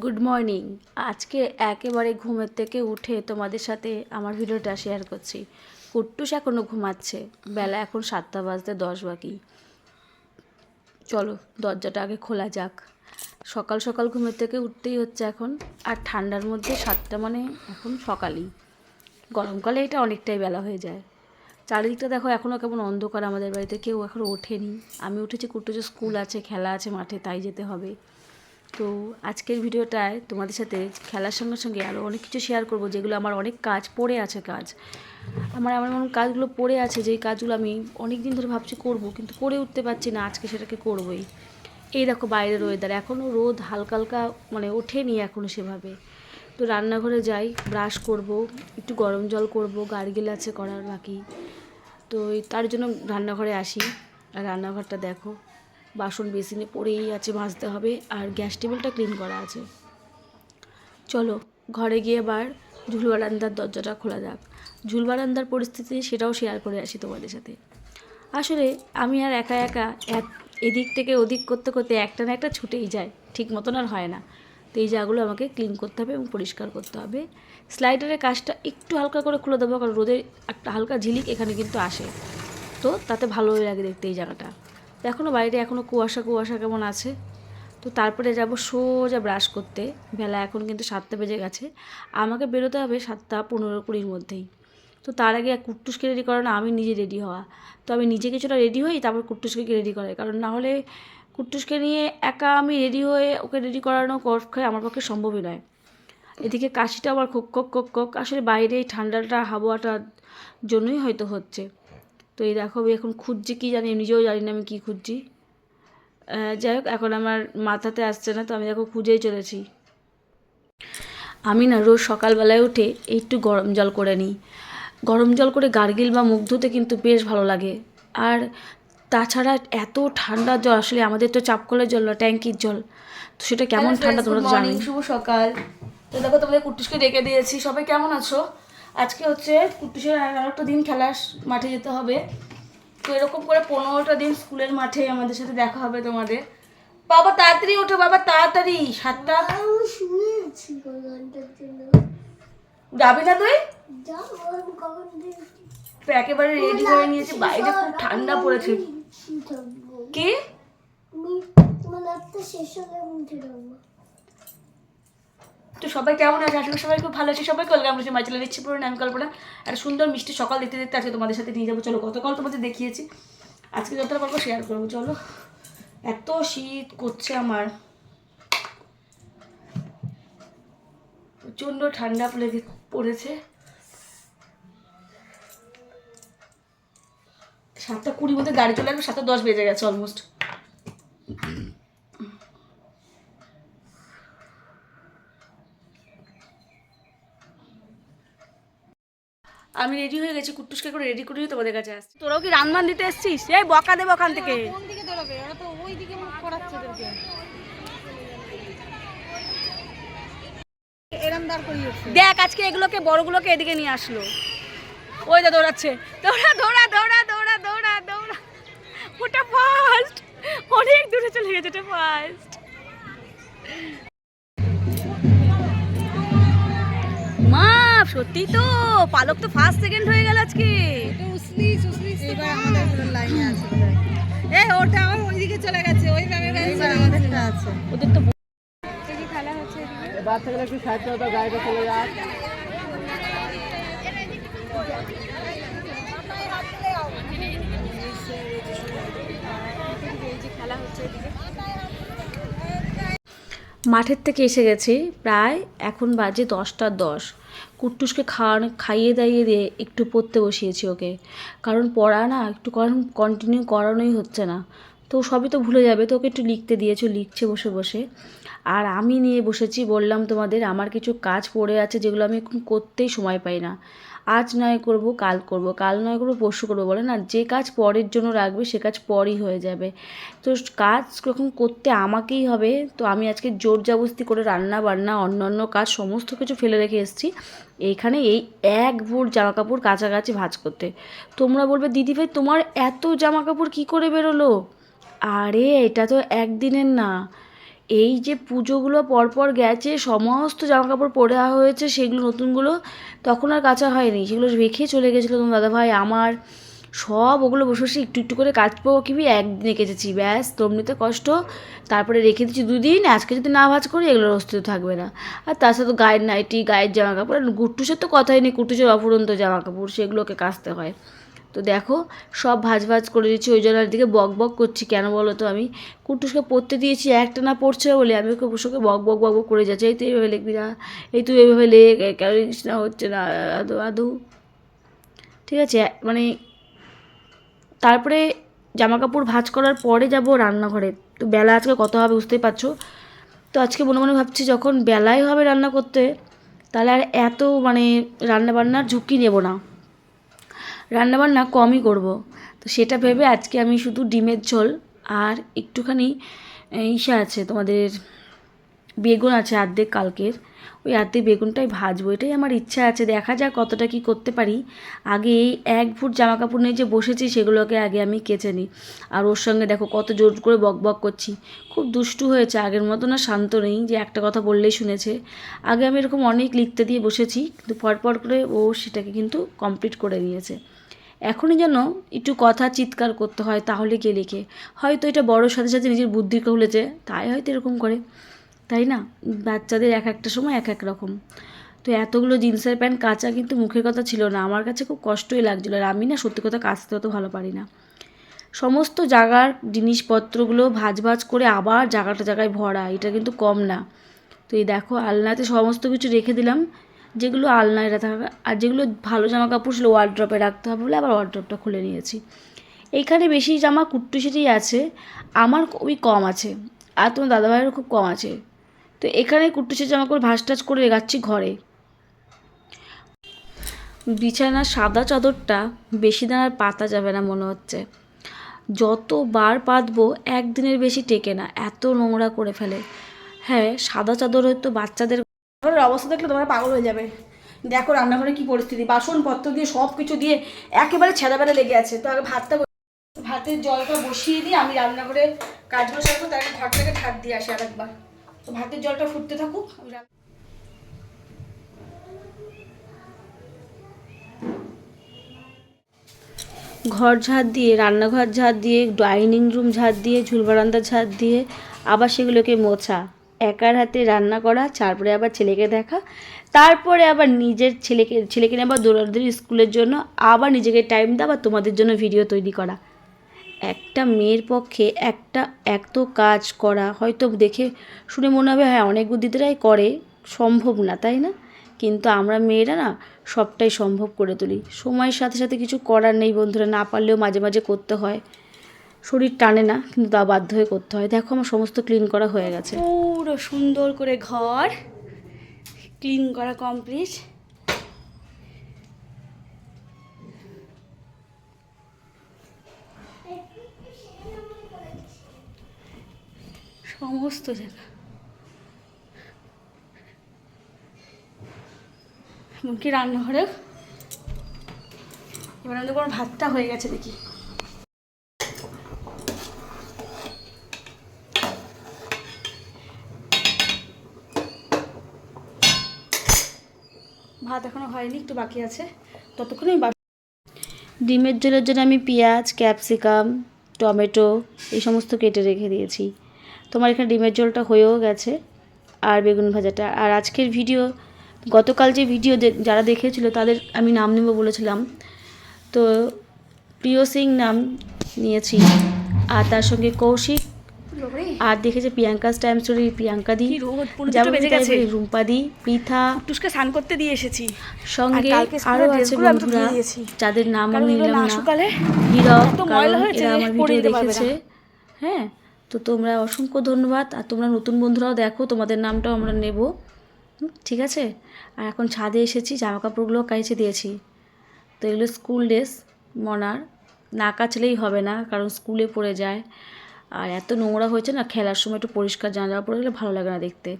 Good morning আজকে একেবারে ঘুমের থেকে উঠে তোমাদের সাথে আমার ভিডিওটা শেয়ার করছি। কুট্টুস এখনও ঘুমাচ্ছে। বেলা এখন সাতটা বাজতে দশ বাকি। চলো, দরজাটা আগে খোলা যাক। সকাল সকাল ঘুমের থেকে উঠতেই হচ্ছে এখন। আর ঠান্ডার মধ্যে সাতটা মানে এখন সকালই। গরমকালে এটা অনেকটাই বেলা হয়ে যায়। চারিদিকটা দেখো এখনও কেমন অন্ধকার আমাদের বাড়িতে। কেউ এখনও ওঠেনি। আমি উঠেছি কুট্টুজের স্কুল আছে, খেলা আছে, মাঠে তাই যেতে হবে। তো আজকের ভিডিওটায় তোমাদের সাথে খেলার সঙ্গে সঙ্গে আরও অনেক কিছু শেয়ার করব, যেগুলো আমার অনেক কাজ পড়ে আছে কাজ। আমার এমন এমন কাজগুলো পড়ে আছে যেই কাজগুলো আমি অনেক দিন ধরে ভাবছি করব, কিন্তু করে উঠতে পারছি না, আজকে সেটাকে করবই। এই দেখো বাইরের ওয়েদার এখনও রোদ হালকা হালকা মানে ওঠেনি এখনও সেভাবে। তো রান্নাঘরে যাই ব্রাশ করব, একটু গরম জল করব, গার্গেল আছে করার বাকি। তো তার জন্য রান্নাঘরে আসি। আর রান্নাঘরটা দেখো বাসন বেসিনে পড়েই আছে মাজতে হবে আর গ্যাস টেবিলটা ক্লিন করা আছে। চলো, ঘরে গিয়ে এবার ঝুল বারান্দার দরজাটা খোলা যাক। ঝুল বারান্দার পরিস্থিতি সেটাও শেয়ার করে আসি তোমাদের সাথে। আসলে আমি আর একা একা এক, এদিক থেকে ওদিক করতে করতে একটা না একটা ছুটেই যায়, ঠিক মতন আর হয় না। তো এই জায়গাগুলো আমাকে ক্লিন করতে হবে এবং পরিষ্কার করতে হবে। স্লাইডারের কাজটা একটু হালকা করে খুলে দেবো, কারণ রোদের একটা হালকা ঝিলিক এখানে কিন্তু আসে। তো তাতে ভালোই লাগে দেখতে এই জায়গাটা। এখনও বাইরে এখনও কুয়াশা কুয়াশা কেমন আছে? তো তারপরে যাব সোজা ব্রাশ করতে। বেলা এখন কিন্তু সাতটা বেজে গেছে। আমাকে বেরোতে হবে সাতটা পনেরো কুড়ির মধ্যেই। তো তার আগে এক কুট্টুসকে রেডি করা না আমি নিজে রেডি হওয়া। তো আমি নিজে কিছুটা রেডি হই, তারপর কুট্টুসকে রেডি করে কারণ না হলে কুট্টুসকে নিয়ে একা আমি রেডি হয়ে ওকে রেডি করানো পক্ষে আমার পক্ষে সম্ভবই নয়। এদিকে কাশিটা আবার খোক খোক খোক খোক। আসলে বাইরে এই ঠান্ডাটা হাওয়াটার জন্যই হয়তো হচ্ছে। তো এই দেখো আমি এখন খুঁজছি কি জানি নিজেও জানি না আমি কী খুঁজছি। যাই হোক এখন আমার মাথাতে আসছে না তো আমি দেখো খুঁজেই চলেছি। আমি না রোজ সকালবেলায় উঠে একটু গরম জল করে নিই। গরম জল করে গার্গিল বা মুখ ধুতে কিন্তু বেশ ভালো লাগে। আর তাছাড়া এত ঠান্ডা জল আসলে আমাদের তো চাপকলের জল না ট্যাঙ্কির জল তো সেটা কেমন ঠান্ডা তোমরা তো জানোই। শুভ সকাল। তো দেখো তোমাদের কুট্টুসকে ডেকে দিয়েছি। সবাই কেমন আছো? আজকে হচ্ছে কুট্টুসের আর একটা দিন খেলার মাঠে যেতে হবে। তো এরকম করে পনেরোটা দিন স্কুলের মাঠে আমাদের সাথে দেখা হবে তোমাদের। বাবা তাড়াতাড়ি ওঠো বাবা তাড়াতাড়ি। সাতটা। যাবি না তুই? তো একেবারে রেডি হয়ে নিয়েছি বাইরে খুব ঠান্ডা পড়েছে। কি? শেষ হলে তো সবাই কেমন আছে? আসলে সবাই খুব ভালো আছে। সবাই কলকাম রয়েছে মাইচলে দিচ্ছি পুরো আমি কল্পনা একটা সুন্দর মিষ্টি সকাল দেখতে দেখতে আজকে তোমাদের সাথে নিয়ে যাব। চলো, গতকাল তোমাদের দেখিয়েছি। আজকে যতটা পারব শেয়ার করব। চলো, এত শীত করছে আমার। প্রচণ্ড ঠান্ডা লেগে পড়েছে। সাতটা কুড়ির মধ্যে গাড়ি চলে আসবে, সাতটা দশ বেজে গেছে অলমোস্ট আমি রেডি হয়ে গেছি কুট্টুসকে করে রেডি করে তোমাদের কাছে আসছি। তোরাও কি রান্নান দিতে এসছিস? এই বকা দেবো ওখান থেকে। কোন দিকে দৌড়াবে? ওরা তো ওই দিকে মুখ করাচ্ছে ওদেরকে। এরম দাঁড় করিয়েছে দেখ আজকে এগুলোকে বড়গুলোকে এদিকে নিয়ে আসলো। ওই দা দৌড়াচ্ছে। দৌড়া দৌড়া দৌড়া দৌড়া দৌড়া দৌড়া। ওটা ফার্স্ট অনেক দূরে চলে গেছে ওটা ফার্স্ট সত্যি তো পালক তো ফার্স্ট সেকেন্ড হয়ে গেল আজকে। তো উসলি উসলি এবার আমাদের পুরো লাইনে আছে এই ওটা আমার ওইদিকে চলে গেছে ওই গ্রামের গাড়ি চলে আমাদেরটা আছে। ওদের তো কি খেলা হচ্ছে বাচ্চাগুলো একটু সাইড তো গাড়িটা চলে যাক মাঠের থেকে এসে গেছি প্রায় এখন বাজে দশটা দশ। কুট্টুসকে খাওয়ানো, খাইয়ে দাইয়ে দিয়ে একটু পড়তে বসিয়েছি ওকে। কারণ পড়া না, একটু কারণ কন্টিনিউ করানোই হচ্ছে না। তো সবই তো ভুলে যাবে, তো ওকে একটু লিখতে দিয়েছ, লিখছে বসে বসে। আর আমি নিয়ে বসেছি, বললাম তোমাদের আমার কিছু কাজ পড়ে আছে যেগুলো আমি এখন করতেই সময় পাই না। আজ নয় করব, কাল করব, কাল নয় করব, পরশু করব বলে না, যে কাজ পরের জন্য রাখবে সে কাজ পরই হয়ে যাবে। তো কাজ যখন করতে আমাকেই হবে, তো আমি আজকে জোর জাবস্তি করে রান্না বান্না অন্য অন্য কাজ, সমস্ত কিছু ফেলে রেখে এসেছি। এইখানে এই এক ভোর জামা কাপড় কাছাকাছি ভাঁজ করতে। তোমরা বলবে, দিদি ভাই, তোমার এত জামা কাপড় কী করে বেরোলো? আরে, এটা তো একদিনের না। এই যে পুজোগুলো পরপর গেছে, সমস্ত জামা কাপড় পরে হয়েছে, সেগুলো নতুনগুলো তখন আর কাচা হয়নি। সেগুলো রেখে চলে গেছিল তোমার দাদাভাই, আমার সব ওগুলো বসে বসে একটু একটু করে কাচবো কিবি, একদিনে কেচেছি, ব্যাস, তমনিতে কষ্ট। তারপরে রেখে দিচ্ছি দুদিন, আজকে যদি না ভাজ করি এগুলোর অস্তিত্ব থাকবে না। আর তার সাথে গায়ের নাইটি, গায়ের জামা কাপড় আর গুট্টুসের তো কথাই নেই, কুটুসের অফুরন্ত জামা কাপড় সেগুলোকে কাচতে হয়। তো দেখো, সব ভাজ ভাজ করে দিচ্ছি, ওই জন্য দিকে বক বক করছি। কেন বলো তো আমি? কুটুসকে পড়তে দিয়েছি, একটা না পড়ছে বলে আমি ওকে বসে বক বক বক বক করে যাচ্ছি। এই তুই এভাবে লিখবি না, এই তুই এভাবে লেখ লিখিস না, হচ্ছে না, আদৌ আদৌ। ঠিক আছে মানে তারপরে জামা কাপড় ভাঁজ করার পরে যাব রান্নাঘরে। তো বেলা আজকে কত হবে বুঝতেই পারছ? তো আজকে মনে মনে ভাবছি যখন বেলায় হবে রান্না করতে, তাহলে আর এত মানে রান্না বান্নার ঝুঁকি নেব না। রান্নাবান্না কমই করব। তো সেটা ভেবে আজকে আমি শুধু ডিমের ঝোল আর একটুখানি ইসা আছে তোমাদের বেগুন আছে আর্ধেক কালকের। ওই আর্ধেক বেগুনটাই ভাজবো, এটাই আমার ইচ্ছা আছে। দেখা যাক কতটা কি করতে পারি। আগে এই এক ফুট জামা কাপড় নিয়ে যে বসেছি সেগুলোকে আগে আমি কেচে নিই। আর ওর সঙ্গে দেখো কত জোর করে বক বক করছি। খুব দুষ্টু হয়েছে, আগের মতো না শান্ত নেই, যে একটা কথা বললেই শুনেছে। আগে আমি এরকম অনেক লিখতে দিয়ে বসেছি, কিন্তু পরপর করে ও সেটাকে কিন্তু কমপ্লিট করে নিয়েছে। এখনই যেন একটু কথা চিৎকার করতে হয়, তাহলে কে? লিখে হয়তো এটা বড়োর সাথে সাথে নিজের বুদ্ধি খুলেছে তাই হয়তো এরকম করে। তাই না? বাচ্চাদের এক একটা সময় এক এক রকম। তো এতগুলো জিন্সের প্যান্ট কাচা কিন্তু মুখের কথা ছিল না। আমার কাছে খুব কষ্টই লাগছিল। আর আমি না সত্যি কথা কাচতে অত ভালো পারি না। সমস্ত জায়গার জিনিসপত্রগুলো ভাজ ভাজ করে আবার জায়গাটা জায়গায় ভরা। এটা কিন্তু কম না। তো এই দেখো, আলনাতে সমস্ত কিছু রেখে দিলাম। যেগুলো আলনায় থাকা আর যেগুলো ভালো জামা কাপড় ছিল ওয়ার্ড্রপে রাখতে হবে বলে আবার ওয়ার্ড্রপটা খুলে নিয়েছি। এইখানে বেশি জামা কুট্টুসিটি আছে, আমার ওই কম আছে, আর তোমার দাদাভাইয়েরও খুব কম আছে। তো এখানে কুট্টু কুট্টুসির জামা কাপড় ভাঁজ টাজ করে রেগাচ্ছি ঘরে। বিছানার সাদা চাদরটা বেশি দিন আর পাতা যাবে না মনে হচ্ছে। যতবার পাতবো একদিনের বেশি টেকে না, এত নোংরা করে ফেলে। হ্যাঁ সাদা চাদর হয়তো বাচ্চাদের ঘরের অবস্থা দেখলে তোমরা পাগল হয়ে যাবে। দেখো রান্নাঘরে কি পরিস্থিতি, বাসনপত্র দিয়ে সব কিছু দিয়ে একেবারে ছেঁড়া বেড়া লেগে আছে। তো আগে ভাতটা ভাতের জলটা বসিয়ে দিয়ে আমি রান্নাঘরে কাজগুলো সারবো তার ঘরটাকে ঠাট দিয়ে আসি আরেকবার। তো ভাতের জলটা ফুটতে থাকুক, আমি ঘর ঝাড় দিয়ে, রান্নাঘর ঝাড় দিয়ে, ডাইনিং রুম ঝাড় দিয়ে, ঝুল বারান্দা ঝাড় দিয়ে, আবার সেগুলোকে মোছা। একার হাতে রান্না করা, তারপরে আবার ছেলেকে দেখা, তারপরে আবার নিজের ছেলেকে ছেলেকে নিয়ে আবার দৌড়াদৌড়ি স্কুলের জন্য আবার নিজেকে টাইম দেওয়া তোমাদের জন্য ভিডিও তৈরি করা। একটা মেয়ের পক্ষে একটা, এত কাজ করা, হয়তো দেখে শুনে মনে হবে হ্যাঁ অনেক বুদ্ধিতেরাই করে, সম্ভব না, তাই না? কিন্তু আমরা মেয়েরা না, সবটাই সম্ভব করে তুলি। সময়ের সাথে সাথে কিছু করার নেই বন্ধুরা, না পারলেও মাঝে মাঝে করতে হয়। শরীর টানে না, কিন্তু তা বাধ্য হয়ে করতে হয়। দেখো আমার সমস্ত ক্লিন করা হয়ে গেছে। পুরো সুন্দর করে ঘর ক্লিন করা কমপ্লিট সমস্ত জায়গা। এমনকি রান্নাঘরে এবার আমাদের কোনো ভাতটা হয়ে গেছে দেখি। ভাত এখনও হয়নি, একটু বাকি আছে। ততক্ষণে আমি ডিমের ঝোলের জন্য আমি পেঁয়াজ, ক্যাপসিকাম, টমেটো এই সমস্ত কেটে রেখে দিয়েছি। তোমার এখানে ডিমের ঝোলটা হয়েও গেছে আর বেগুন ভাজাটা। আর আজকের ভিডিও, গতকাল যে ভিডিও যারা দেখেছিল তাদের আমি নাম নেব বলেছিলাম। তো প্রিয় সিং নাম নিয়েছি। আর তার সঙ্গে কৌশিক আর দেখেছে প্রিয়াঙ্কা স্ট্যাম্প স্টোরি প্রিয়াঙ্কা দি যেমন রুম্পা দি পৃথা টুসকে স্নান করতে দিয়ে এসেছি। সঙ্গে আর আছে বন্ধুরা যাদের নাম আমি নিলাম না না। হীরক কারণ এরা আমার ভিডিও দেখেছে। হ্যাঁ তো তোমরা অসংখ্য ধন্যবাদ। আর তোমরা নতুন বন্ধুরাও দেখো তোমাদের নামটাও আমরা নেব। ঠিক আছে? আর এখন ছাদে এসেছি জামা কাপড়গুলো কাইছে দিয়েছি। তো এগুলো স্কুল ড্রেস মনার। না কাচলেই হবে না কারণ স্কুলে পড়ে যায়। আর এত নোংরা হয়েছে না, খেলার সময় একটু পরিষ্কার জামা পরে গেলে ভালো লাগে না দেখতে।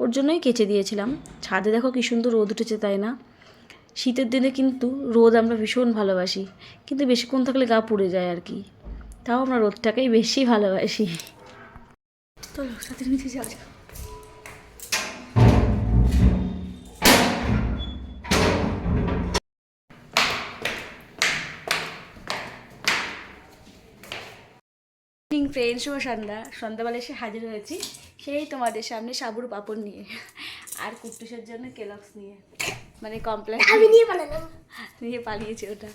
ওর জন্যই কেচে দিয়েছিলাম। ছাদে দেখো কী সুন্দর রোদ উঠেছে, তাই না? শীতের দিনে কিন্তু রোদ আমরা ভীষণ ভালোবাসি, কিন্তু বেশিক্ষণ থাকলে গা পুড়ে যায় আর কি। তাও আমরা রোদটাকেই বেশি ভালোবাসি। তো সাথে নিচে যাও ফ্রেন্ড শুভ সন্ধ্যা। সন্ধ্যাবেলা এসে হাজির হয়েছি। সেই তোমাদের সামনে সাবুর পাপড় নিয়ে আর কুট্টুসের জন্য কেলক্স নিয়ে। মানে কমপ্লেন আমি নিয়ে পালিয়েছি নিয়ে পালিয়েছে ওটা।